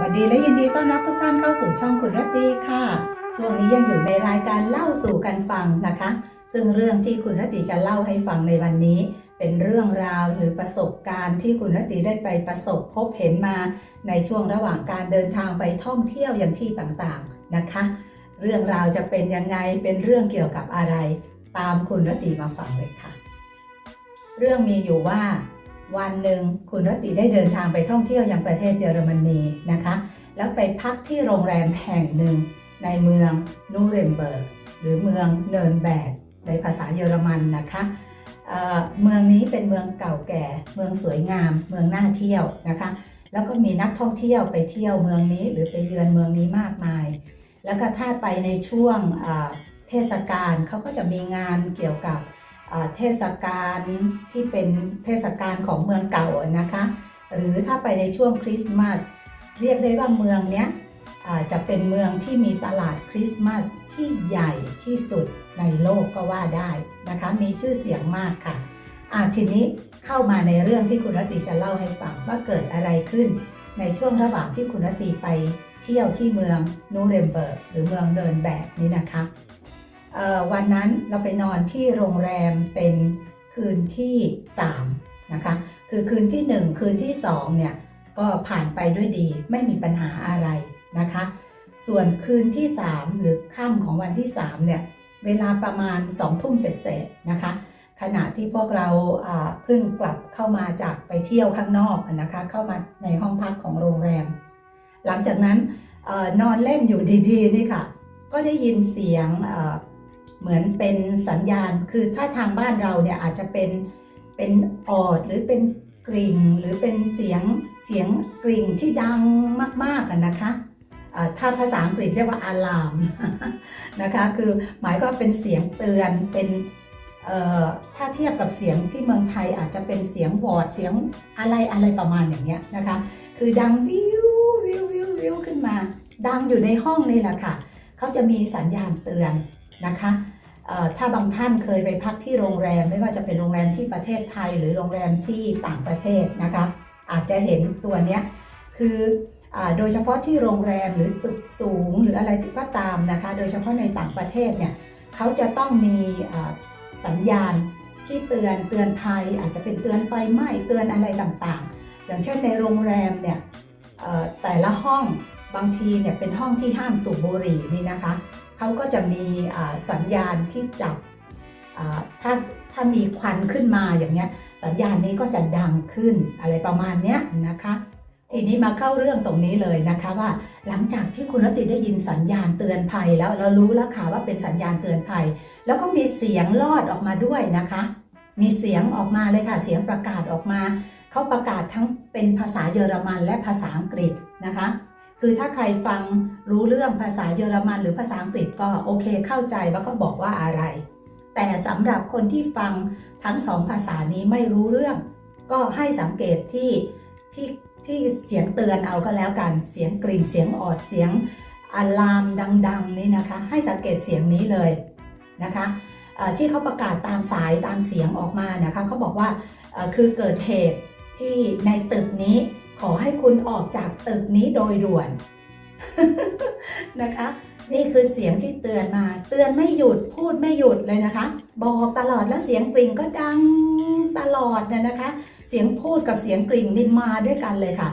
วัสดีและยินดีต้อนรับทุกท่านเข้าสู่ช่องคุณรัตตีค่ะ ช่วงนี้ยังอยู่ในรายการเล่าสู่กันฟังนะคะ ซึ่งเรื่องที่คุณรัตตีจะเล่าให้ฟังในวันนี้ เป็นเรื่องราวหรือประสบการณ์ที่คุณรัตตีได้ไปประสบพบเห็นมา ในช่วงระหว่างการเดินทางไปท่องเที่ยวอย่างที่ต่างๆนะคะ เรื่องราวจะเป็นยังไงเป็นเรื่องเกี่ยวกับอะไร ตามคุณรัตตีมาฟังเลยค่ะ เรื่องมีอยู่ว่า วันหนึ่งคุณรติได้เดินทางไปท่องเที่ยวยังประเทศเยอรมนีนะคะ แล้วไปพักที่โรงแรมแห่งหนึ่งในเมืองนูเรมเบิร์กหรือเมืองเนิร์นแบกในภาษาเยอรมันนะคะเเมืองนี้เป็นเมืองเก่าแก่ เมืองสวยงาม เมืองน่าเที่ยวนะคะ แล้วก็มีนักท่องเที่ยวไปเที่ยวเมืองนี้หรือไปเยือนเมืองนี้มากมาย แล้วก็ถ้าไปในช่วงเเทศกาลเขาก็จะมีงานเกี่ยวกับ เทศกาลที่เป็นเทศกาลของเมืองเก่านะคะ หรือถ้าไปในช่วงคริสต์มาสเรียกได้ว่าเมืองเนี้ยจะเป็นเมืองที่มีตลาดคริสต์มาสที่ใหญ่ที่สุดในโลกก็ว่าได้นะคะ มีชื่อเสียงมากค่ะอาทีนี้เข้ามาในเรื่องที่คุณรตตีจะเล่าให้ฟังว่าเกิดอะไรขึ้น ในช่วงระหว่างที่คุณรตตีไปเที่ยวที่เมืองนูเรมเบิร์กหรือเมืองเดินแบกนี้นะคะ วันนั้นเราไปนอนที่โรงแรมเป็นคืนที่3นะคะคือคืนที่ 1 คืนที่2เนี่ยก็ผ่านไปด้วยดีไม่มีปัญหาอะไรนะคะ ส่วนคืนที่ 3 หรือค่ำของวันที่3เนี่ยเวลาประมาณ2ทุ่มเสร็จๆนะคะ ขณะที่พวกเราเพิ่งกลับเข้ามาจากไปเที่ยวข้างนอกนะคะ เข้ามาในห้องพักของโรงแรม หลังจากนั้นอนอนเล่นอยู่ดีๆนี่ค่ะ ก็ได้ยินเสียง เหมือนเป็นสัญญาณ คือถ้าทางบ้านเราเนี่ยอาจจะเป็นเป็นออดหรือเป็นกริ่งหรือเป็นเสียงเสียงกริ่งที่ดังมากๆนะคะถ้าภาษาอังกฤษเรียกว่าอะลามนะคะคือหมายก็เป็นเสียงเตือนเป็นถ้าเทียบกับเสียงที่เมืองไทยอาจจะเป็นเสียงวอร์ดเสียงอะไรอะไรประมาณอย่างเงี้ยนะคะคือดังวิววิววิววิวขึ้นมา ดังอยู่ในห้องนี่แหละค่ะเขาจะมีสัญญาณเตือนนะคะ ถ้าบางท่านเคยไปพักที่โรงแรม ไม่ว่าจะเป็นโรงแรมที่ประเทศไทย หรือโรงแรมที่ต่างประเทศนะคะ อาจจะเห็นตัวเนี้ยคืออโดยเฉพาะที่โรงแรมหรือตึกสูงหรืออะไรก็ตามนะคะ โดยเฉพาะในต่างประเทศเนี่ยเขาจะต้องมีสัญญาณที่เตือนเตือนภัย อาจจะเป็นเตือนไฟไหม้เตือนอะไรต่างๆ อย่างเช่นในโรงแรมเนี่ยแต่ละห้องบางทีเนี่ยเป็นห้องที่ห้ามสูบบุหรี่นี่นะคะ เขาก็จะมีสัญญาณที่จับถ้าถ้ามีควันขึ้นมาอย่างเงี้ยสัญญาณนี้ก็จะดังขึ้นอะไรประมาณเนี้ยนะคะ ทีนี้มาเข้าเรื่องตรงนี้เลยนะคะว่าหลังจากที่คุณรติได้ยินสัญญาณเตือนภัยแล้วเรารู้แล้วค่ะว่าเป็นสัญญาณเตือนภัย แล้วก็มีเสียงลอดออกมาด้วยนะคะ มีเสียงออกมาเลยค่ะ เสียงประกาศออกมาเขาประกาศทั้งเป็นภาษาเยอรมันและภาษาอังกฤษนะคะ คือถ้าใครฟังรู้เรื่องภาษาเยอรมันหรือภาษาอังกฤษก็โอเคเข้าใจว่าเขาบอกว่าอะไร แต่สำหรับคนที่ฟังทั้งสองภาษานี้ไม่รู้เรื่อง ก็ให้สังเกตที่ที่ที่เสียงเตือนเอาก็แล้วกัน เสียงกริ่งเสียงออดเสียงอะลามดัง ๆ นี่นะคะ ให้สังเกตเสียงนี้เลยนะคะที่เขาประกาศตามสายตามเสียงออกมานะคะเขาบอกว่าคือเกิดเหตุที่ในตึกนี้ ขอให้คุณออกจากตึกนี้โดยด่วนนะคะ นี่คือเสียงที่เตือนมา เตือนไม่หยุดพูดไม่หยุดเลยนะคะ บอกตลอดแล้วเสียงกริ่งก็ดังตลอดเนี่ยนะคะ เสียงพูดกับเสียงกริ่งนี่มาด้วยกันเลยค่ะ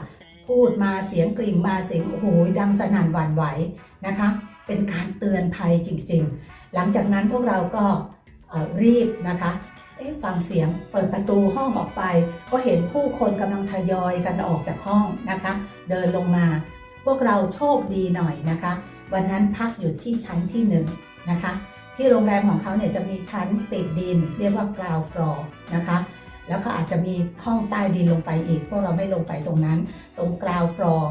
พูดมาเสียงกริ่งมาเสียงโอ้โหดังสนั่นหวั่นไหวนะคะ เป็นการเตือนภัยจริงๆ หลังจากนั้นพวกเราก็รีบนะคะ เอ๊ะฟังเสียงเปิดประตูห้องออกไป ก็เห็นผู้คนกำลังทยอยกันออกจากห้องนะคะ เดินลงมา พวกเราโชคดีหน่อยนะคะ วันนั้นพักอยู่ที่ชั้นที่หนึ่งนะคะ ที่โรงแรมของเขาเนี่ยจะมีชั้นติดดิน เรียกว่า ground floor นะคะแล้วเขาอาจจะมีห้องใต้ดินลงไปอีก พวกเราไม่ลงไปตรงนั้น ตรง ground floor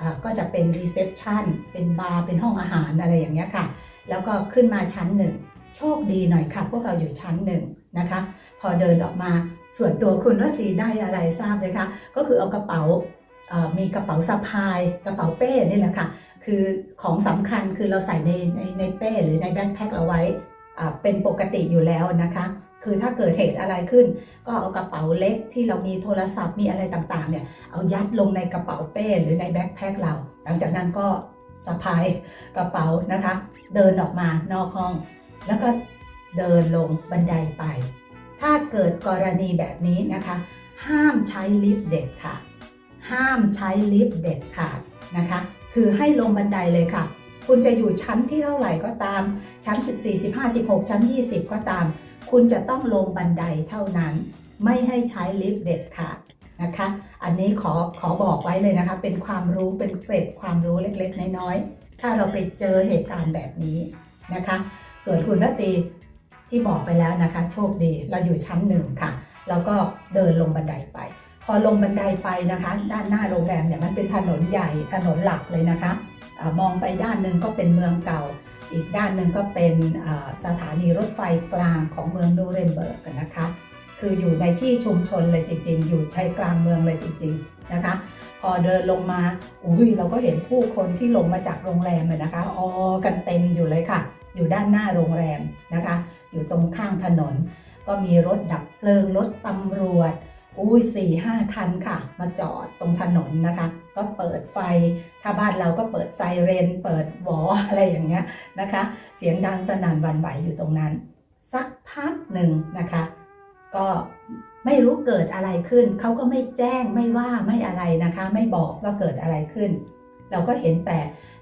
อ่าก็จะเป็น reception เป็นบาร์ เป็นห้องอาหารอะไรอย่างเงี้ยค่ะ แล้วก็ขึ้นมาชั้นหนึ่ง โชคดีหน่อยค่ะ พวกเราอยู่ชั้นหนึ่ง นะคะ พอเดินออกมาส่วนตัวคุณรตีได้อะไรทราบไหมคะ ก็คือเอากระเป๋ามีกระเป๋าสะพายกระเป๋าเป้นี่แหละค่ะ คือของสำคัญคือเราใส่ในในในเป้หรือในแบ็คแพ็คเอาไว้เป็นปกติอยู่แล้วนะคะ คือถ้าเกิดเหตุอะไรขึ้น ก็เอากระเป๋าเล็กที่เรามีโทรศัพท์มีอะไรต่างๆเนี่ยเอายัดลงในกระเป๋าเป้หรือในแบ็คแพคเรา หลังจากนั้นก็สะพายกระเป๋านะคะ เดินออกมานอกห้อง แล้วก็ เดินลงบันไดไป ถ้าเกิดกรณีแบบนี้นะคะ ห้ามใช้ลิฟต์เด็ดขาดห้ามใช้ลิฟต์เด็ดขาดนะคะ คือให้ลงบันไดเลยค่ะ คุณจะอยู่ชั้นที่เท่าไหร่ก็ตาม ชั้น 14 15 16 ชั้น 20 ก็ตาม คุณจะต้องลงบันไดเท่านั้น ไม่ให้ใช้ลิฟต์เด็ดขาดนะคะ อันนี้ขอขอบอกไว้เลยนะคะ เป็นความรู้เป็นเกร็ดความรู้เล็กๆ น้อยๆ ถ้าเราไปเจอเหตุการณ์แบบนี้นะคะ ส่วนคุณรตรี ที่บอกไปแล้วนะคะ โชคดีเราอยู่ชั้นหนึ่งค่ะแล้วก็เดินลงบันไดไป พอลงบันไดไปนะคะ ด้านหน้าโรงแรมเนี่ยมันเป็นถนนใหญ่ถนนหลักเลยนะคะอามองไปด้านหนึ่งก็เป็นเมืองเก่า อีกด้านหนึ่งก็เป็นสถานีรถไฟกลางของเมืองนูเรมเบิร์กนะคะ คืออยู่ในที่ชุมชนเลยจริง ๆ อยู่ใจกลางเมืองเลยจริง ๆนะคะ พอเดินลงมาอุ้ยเราก็เห็นผู้คนที่ลงมาจากโรงแรมนะคะออกันเต็มอยู่เลยค่ะ อยู่ด้านหน้าโรงแรมนะคะ อยู่ตรงข้างถนน ก็มีรถดับเพลิงรถตำรวจ อุ้ยสี่ห้าคันค่ะ มาจอดตรงถนนนะคะ ก็เปิดไฟ ถ้าบ้านเราก็เปิดไซเรน เปิดหวออะไรอย่างเงี้ยนะคะ เสียงดังสนั่นวันไหวอยู่ตรงนั้น สักพักหนึ่งนะคะ ก็ไม่รู้เกิดอะไรขึ้น เขาก็ไม่แจ้งไม่ว่าไม่อะไรนะคะ ไม่บอกว่าเกิดอะไรขึ้น เราก็เห็นแต่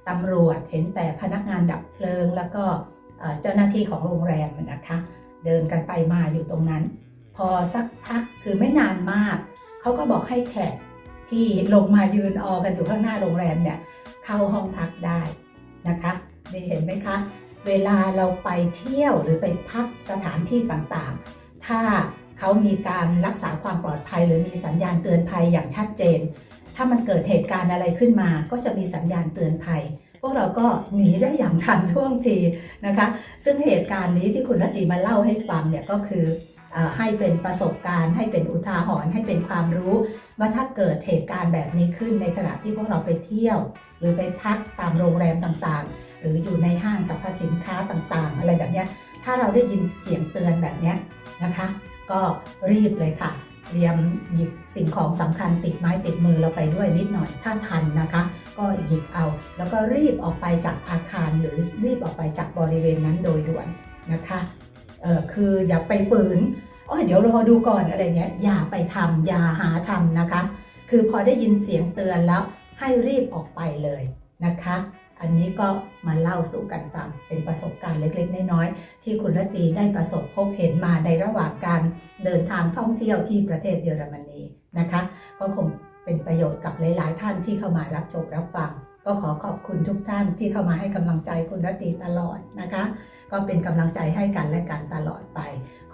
ตำรวจ เห็นแต่พนักงานดับเพลิงแล้วก็ เจ้าหน้าที่ของโรงแรมนะคะ เดินกันไปมาอยู่ตรงนั้น พอสักพักคือไม่นานมาก เขาก็บอกให้แขกที่ลงมายืนออกันอยู่ข้างหน้าโรงแรมเนี่ยเข้าห้องพักได้นะคะนี่เห็นไหมคะ เวลาเราไปเที่ยวหรือไปพักสถานที่ต่างๆ ถ้าเขามีการรักษาความปลอดภัย หรือมีสัญญาณเตือนภัยอย่างชัดเจน ถ้ามันเกิดเหตุการณ์อะไรขึ้นมา ก็จะมีสัญญาณเตือนภัย พวกเราก็หนีได้อย่างทันท่วงทีนะคะ ซึ่งเหตุการณ์นี้ที่คุณรตตีมาเล่าให้ฟังเนี่ยก็คืออให้เป็นประสบการณ์ ให้เป็นอุทาหรณ์ให้เป็นความรู้ ว่าถ้าเกิดเหตุการณ์แบบนี้ขึ้นในขณะที่พวกเราไปเที่ยว หรือไปพักตามโรงแรมต่างๆ หรืออยู่ในห้างสรรพสินค้าต่างๆ อะไรแบบนี้ถ้าเราได้ยินเสียงเตือนแบบนี้นะคะ ก็รีบเลยค่ะ เตรียมหยิบสิ่งของสำคัญติดไม้ติดมือเราไปด้วยนิดหน่อยถ้าทันนะคะ ก็หยิบเอา แล้วก็รีบออกไปจากอาคารหรือรีบออกไปจากบริเวณนั้นโดยด่วนนะคะเออคืออย่าไปฝืนโอ้ยเดี๋ยวรอดูก่อนอะไรเงี้ยอย่าไปทำอย่าหาทำนะคะ คือพอได้ยินเสียงเตือนแล้วให้รีบออกไปเลยนะคะ อันนี้ก็มาเล่าสู่กันฟังเป็นประสบการณ์เล็กๆ น้อยๆที่คุณรตีได้ประสบพบเห็นมาในระหว่างการเดินทางท่องเที่ยวที่ประเทศเยอรมนีนะคะ ก็คงเป็นประโยชน์กับหลาย ๆ ท่านที่เข้ามารับชมรับฟัง ก็ขอขอบคุณทุกท่านที่เข้ามาให้กำลังใจคุณรตีตลอดนะคะ ก็เป็นกำลังใจให้กันและกันตลอดไป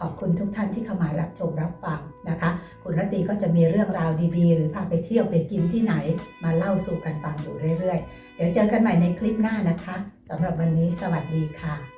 ขอบคุณทุกท่านที่เข้ามารับชมรับฟังนะคะ คุณรตีก็จะมีเรื่องราวดีๆ หรือพาไปเที่ยวไปกินที่ไหน มาเล่าสู่กันฟังอยู่เรื่อยๆ เดี๋ยวเจอกันใหม่ในคลิปหน้านะคะสำหรับวันนี้สวัสดีค่ะ